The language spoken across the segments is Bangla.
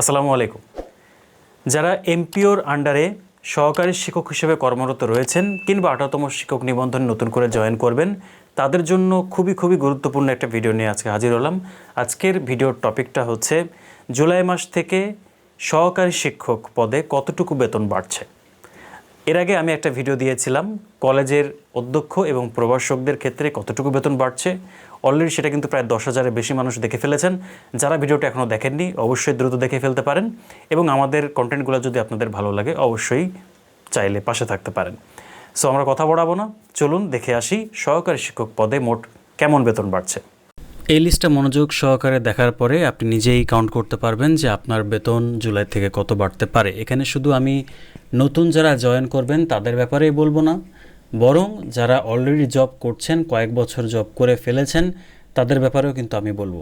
আসসালামু আলাইকুম। যারা এমপিওর আন্ডারে সহকারী শিক্ষক হিসেবে কর্মরত রয়েছেন কিংবা আঠারোতম শিক্ষক নিবন্ধন নতুন করে জয়েন করবেন, তাদের জন্য খুবই খুবই গুরুত্বপূর্ণ একটা ভিডিও নিয়ে আজকে হাজির হলাম। আজকের ভিডিওর টপিকটা হচ্ছে, জুলাই মাস থেকে সহকারী শিক্ষক পদে কতটুকু বেতন বাড়ছে? এর আগে আমি একটা ভিডিও দিয়েছিলাম, কলেজের অধ্যক্ষ এবং প্রভাষকদের ক্ষেত্রে কতটুকু বেতন বাড়ছে অলরেডি সেটা কিন্তু প্রায় দশ হাজারের বেশি মানুষ দেখে ফেলেছেন। যারা ভিডিওটা এখনও দেখেননি, অবশ্যই দ্রুত দেখে ফেলতে পারেন। এবং আমাদের কন্টেন্টগুলো যদি আপনাদের ভালো লাগে, অবশ্যই চাইলে পাশে থাকতে পারেন। সো আমরা কথা বড়াবো না। চলুন দেখে আসি সহকারী শিক্ষক পদে মোট কেমন বেতন বাড়ছে। এই লিস্টটা মনোযোগ সহকারে দেখার পরে আপনি নিজেই কাউন্ট করতে পারবেন যে আপনার বেতন জুলাই থেকে কত বাড়তে পারে। এখানে শুধু আমি নতুন যারা জয়েন করবেন, তাদের ব্যাপারেই বলব না। বরং যারা অলরেডি জব করছেন, কয়েক বছর জব করে ফেলেছেন, তাদের ব্যাপারেও কিন্তু আমি বলব।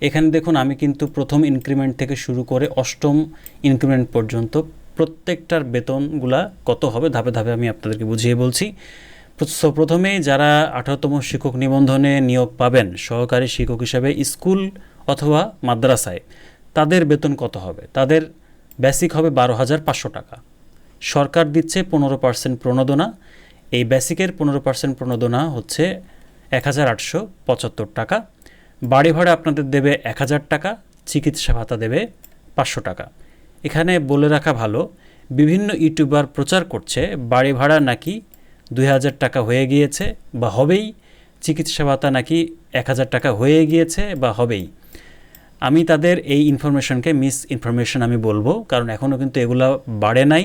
এখানে দেখুন, আমি কিন্তু প্রথম ইনক্রিমেন্ট থেকে শুরু করে অষ্টম ইনক্রিমেন্ট পর্যন্ত প্রত্যেকটার বেতনগুলা কত হবে ধাপে ধাপে আমি আপনাদেরকে বুঝিয়ে বলছি। সো প্রথমেই যারা আঠারোতম শিক্ষক নিবন্ধনে নিয়োগ পাবেন, সহকারী শিক্ষক হিসাবে স্কুল অথবা মাদ্রাসায়, তাদের বেতন কত হবে? তাদের বেসিক হবে বারো হাজার পাঁচশো টাকা। সরকার দিচ্ছে পনেরো পার্সেন্ট প্রণোদনা এই বেসিকের পনেরো পার্সেন্ট প্রণোদনা হচ্ছে এক হাজার আটশো পঁচাত্তর টাকা। বাড়ি ভাড়া আপনাদের দেবে এক হাজার টাকা, চিকিৎসা ভাতা দেবে পাঁচশো টাকা। এখানে বলে রাখা ভালো, বিভিন্ন ইউটিউবার প্রচার করছে, বাড়ি ভাড়া নাকি দুই হাজার টাকা হয়ে গিয়েছে বা হবেই, চিকিৎসা ভাতা নাকি এক হাজার টাকা হয়ে গিয়েছে বা হবেই। আমি তাদের এই ইনফরমেশনকে মিস ইনফরমেশন আমি বলব, কারণ এখনও কিন্তু এগুলা বাড়ে নাই।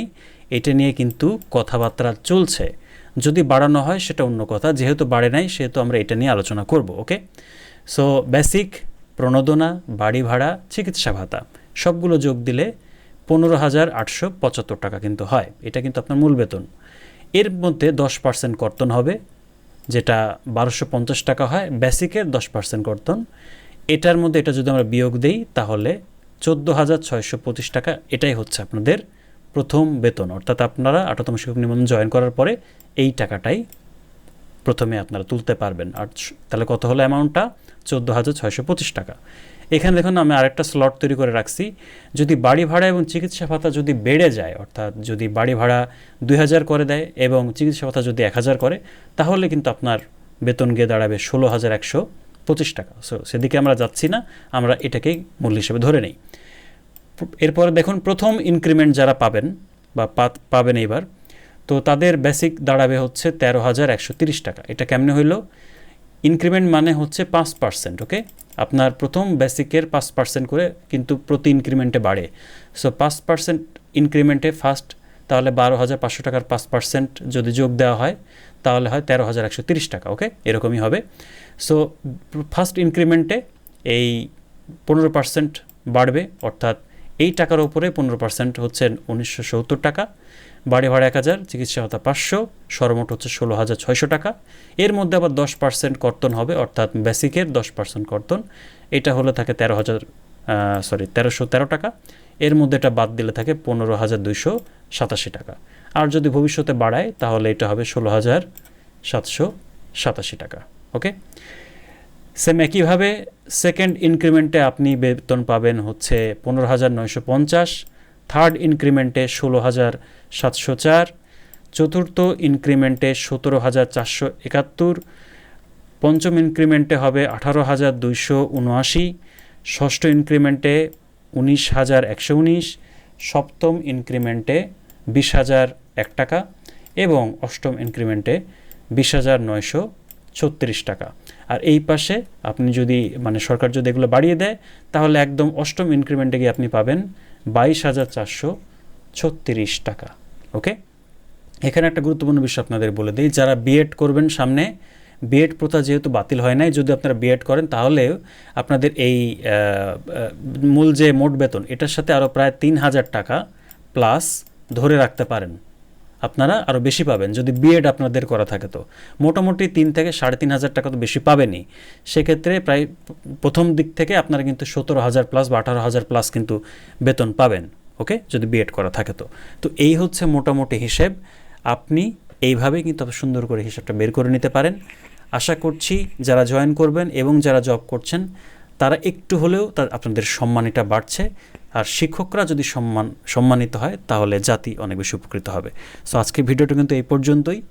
এটা নিয়ে কিন্তু কথাবার্তা চলছে। যদি বাড়ানো হয়, সেটা অন্য কথা। যেহেতু বাড়ে নাই, সেহেতু আমরা এটা নিয়ে আলোচনা করব, ওকে? সো বেসিক প্রণোদনা, বাড়ি ভাড়া, চিকিৎসা ভাতা, সবগুলো যোগ দিলে পনেরো হাজার আটশো পঁচাত্তর টাকা কিন্তু হয়। এটা কিন্তু আপনার মূল বেতন। এর মধ্যে দশ পার্সেন্ট কর্তন হবে, যেটা বারোশো পঞ্চাশ টাকা হয় বেসিকের দশ পার্সেন্ট কর্তন। এটার মধ্যে এটা যদি আমরা বিয়োগ দিই, তাহলে চোদ্দ হাজার ছয়শো পঁচিশ টাকা, এটাই হচ্ছে আপনাদের প্রথম বেতন, অর্থাৎ আপনারা আঠারোতম শিক্ষক নিবন্ধন জয়েন করার পরে এই টাকাটাই প্রথমে আপনারা তুলতে পারবেন। আর তাহলে কত হলো অ্যামাউন্টটা চোদ্দ হাজার ছয়শো পঁচিশ টাকা। এখানে দেখুন, আমি আরেকটা স্লট তৈরি করে রাখছি। যদি বাড়ি ভাড়া এবং চিকিৎসা ভাতা যদি বেড়ে যায়, অর্থাৎ যদি বাড়ি ভাড়া দুই হাজার করে দেয় এবং চিকিৎসা ভাতা যদি এক হাজার করে, তাহলে কিন্তু আপনার বেতন গিয়ে দাঁড়াবে ষোলো হাজার একশো পঁচিশ টাকা। সো সেদিকে আমরা যাচ্ছি না, আমরা এটাকেই মূল হিসেবে ধরে নিই। এরপরে দেখুন, প্রথম ইনক্রিমেন্ট যারা পাবেন বা পাবেন এইবার, তো তাদের বেসিক দাঁড়াবে হচ্ছে তেরো হাজার একশো তিরিশ টাকা। এটা কেমনে হইল? ইনক্রিমেন্ট মানে হচ্ছে পাঁচ পার্সেন্ট ওকে আপনার প্রথম বেসিকের পাঁচ পার্সেন্ট করে কিন্তু প্রতি ইনক্রিমেন্টে বাড়ে। সো পাঁচ পার্সেন্ট ইনক্রিমেন্টে ফার্স্ট তাহলে বারো হাজার পাঁচশো টাকার পাঁচ পার্সেন্ট যদি যোগ দেওয়া হয়, তাহলে হয় তেরো হাজার একশো তিরিশ টাকা ওকে এরকমই হবে। সো ফার্স্ট ইনক্রিমেন্টে এই পনেরো পার্সেন্ট বাড়বে, অর্থাৎ এই টাকার উপরে পনেরো পার্সেন্ট হচ্ছে উনিশশো সত্তর টাকা। বাড়ি ভাড়া এক হাজার, চিকিৎসা ভাতা পাঁচশো, সর্বমোট হচ্ছে ষোলো হাজার ছয়শো টাকা। এর মধ্যে আবার দশ পার্সেন্ট কর্তন হবে, অর্থাৎ বেসিকের দশ পার্সেন্ট কর্তন। এটা হলে থাকে তেরো হাজার সরি তেরোশো তেরো টাকা। এর মধ্যে এটা বাদ দিলে থাকে পনেরো হাজার দুইশো সাতাশি টাকা। আর যদি ভবিষ্যতে বাড়ায়, তাহলে এটা হবে ষোলো হাজার সাতশো সাতাশি টাকা ওকে সেম একইভাবে সেকেন্ড ইনক্রিমেন্টে আপনি বেতন পাবেন হচ্ছে পনেরো হাজার নয়শো পঞ্চাশ থার্ড ইনক্রিমেন্টে ষোলো হাজার সাতশো চার, চতুর্থ ইনক্রিমেন্টে সতেরো হাজার চারশো একাত্তর, পঞ্চম ইনক্রিমেন্টে হবে আঠারো হাজার দুইশো উনআশি, ষষ্ঠ ইনক্রিমেন্টে উনিশ হাজার একশো উনিশ, সপ্তম ইনক্রিমেন্টে বিশ হাজার এক টাকা এবং অষ্টম ইনক্রিমেন্টে বিশ হাজার নয়শো ছত্রিশ টাকা। আর এই পাশে আপনি যদি মানে সরকার যদি এগুলো বাড়িয়ে দেয়, তাহলে একদম অষ্টম ইনক্রিমেন্টে গিয়ে আপনি পাবেন বাইশ হাজার চারশো ছত্রিশ টাকা ওকে এখানে একটা গুরুত্বপূর্ণ বিষয় আপনাদের বলে দিই, যারা বিএড করবেন সামনে বিএড প্রথা যেহেতু বাতিল হয় নাই, যদি আপনারা বিএড করেন, তাহলে আপনাদের এই মূল যে মোট বেতন, এটার সাথে আরও প্রায় তিন হাজার টাকা প্লাস ধরে রাখতে পারেন। আপনারা আরও বেশি পাবেন, যদি বিএড আপনাদের করা থাকে তো। মোটামুটি তিন থেকে সাড়ে তিন হাজার টাকা তো বেশি পাবেনই। সেক্ষেত্রে প্রায় প্রথম দিক থেকে আপনারা কিন্তু সতেরো হাজার প্লাস বা আঠারো হাজার প্লাস কিন্তু বেতন পাবেন, ওকে? যদি বিএড করা থাকে তো। তো এই হচ্ছে মোটামুটি হিসেব। আপনি এইভাবেই কিন্তু সুন্দর করে হিসাবটা বের করে নিতে পারেন। আশা করছি যারা জয়েন করবেন এবং যারা জব করছেন তারা একটু হলেও তার আপনাদের সম্মানিটা বাড়ছে। আর শিক্ষকরা যদি সম্মান, সম্মানিত হয়, তাহলে জাতি অনেক বেশি উপকৃত হবে। সো আজকের ভিডিওটা কিন্তু এই পর্যন্তই।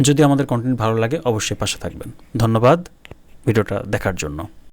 যদি আমাদের কন্টেন্ট ভালো লাগে, অবশ্যই পাশে থাকবেন। ধন্যবাদ ভিডিওটা দেখার জন্য।